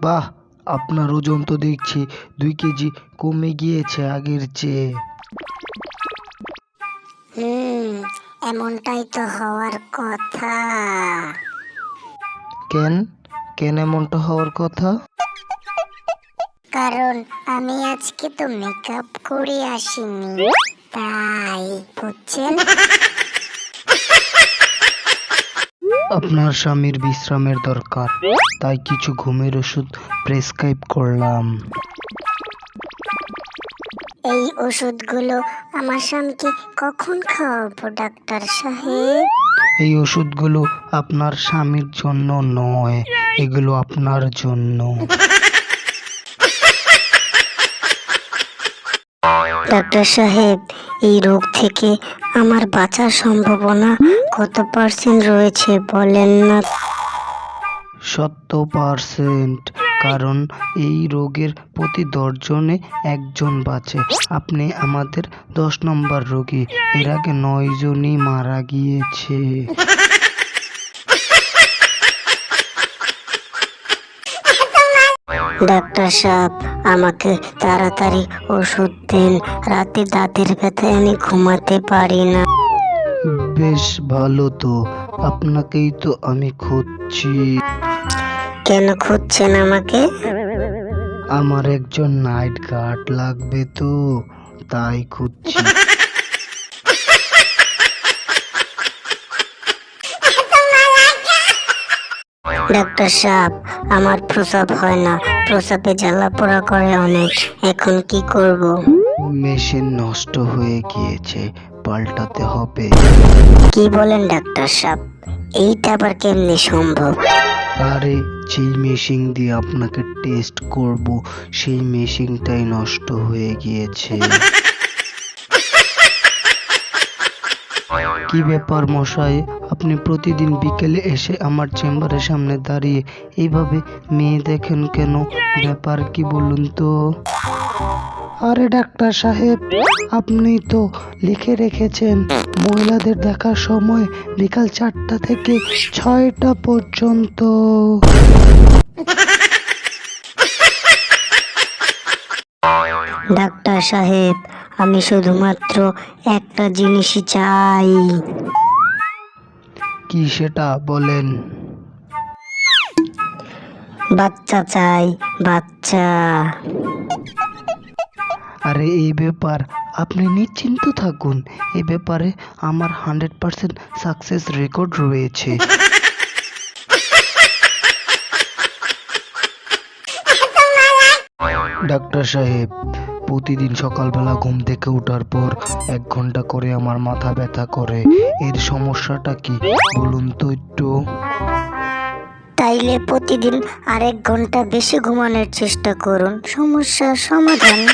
বাহ আপনার ওজন তো দেখছি দুই কেজি কমে গিয়েছে আগের চেয়ে। হুম এমনটাই তো হওয়ার কথা। কেন? কেন এমনটা হওয়ার কথা? কারণ আমি আজকে তো মেকআপ করে আসিনি তাই বুঝছেন? আপনার স্বামীর বিশ্রামের দরকার। তাই কিছু ঘুমের ওষুধ প্রেসক্রাইব করলাম। এই ওষুধগুলো আমার স্বামীকে কখন খাওয়াবো ডাক্তার সাহেব? এই ওষুধগুলো আপনার স্বামীর জন্য নয় এগুলো আপনার জন্য। ডাক্তার সাহেব এই রোগ থেকে আমার বাঁচার সম্ভাবনা কত পার্সেন্ট রয়েছে বলেন না? সত্তর পার্সেন্ট কারণ এই রোগের প্রতি দশজনে একজন বাঁচে। আপনি আমাদের দশ নম্বর রোগী। এর আগে নয় জনই মারা গিয়েছে। ডাক্তার সাহেব আমাকে তাড়াতাড়ি ওষুধ দিন। রাতে দাঁতের ব্যথায় আমি ঘুমাতে পারি না। বেশ ভালো তো আপনাকেই তো আমি খুঁজছি। কেন খুঁজছেন আমাকে? আমার একজন নাইট গার্ড লাগবে তো তাই খুঁজছি। ডাক্তার সাহেব আমার প্রসাব হয় না। প্রসাবে জ্বালা পোড়া করে অনেক। এখন কি করব? মেশিন নষ্ট হয়ে গিয়েছে পাল্টাতে হবে। কি বলেন ডাক্তার সাহেব? এইটা আবার কেমনি সম্ভব? আরে যেই মেশিন দিয়ে আপনাকে টেস্ট করব সেই মেশিনটাই নষ্ট হয়ে গিয়েছে। কি ব্যাপার মশাই? আপনি প্রতিদিন বিকেলে এসে আমার চেম্বারের সামনে দাঁড়িয়ে এইভাবে মেয়ে দেখেন কেন? ব্যাপার কি বলুন তো? আরে ডাক্তার সাহেব, আপনি তো লিখে রেখেছেন, মহিলাদের দেখার সময় বিকাল চারটা থেকে ছয়টা পর্যন্ত। ডাক্তার সাহেব, আমি শুধুমাত্র একটা জিনিসই চাই। কি সেটা বলেন? বাচ্চা চাই বাচ্চা। আরে এই ব্যাপার আপনি নিশ্চিন্ত থাকুন এ ব্যাপারে আমার হান্ড্রেড পার্সেন্ট সাকসেস রেকর্ড রয়েছে। ডাক্তার সাহেব প্রতিদিন সকালবেলা ঘুম থেকে ওঠার পর এক ঘণ্টা করে আমার মাথা ব্যথা করে। এর সমস্যাটা কি? বলুন তো একটু। তাইলে প্রতিদিন আরেক ঘণ্টা বেশি ঘুমানোর চেষ্টা করুন। সমস্যার সমাধান।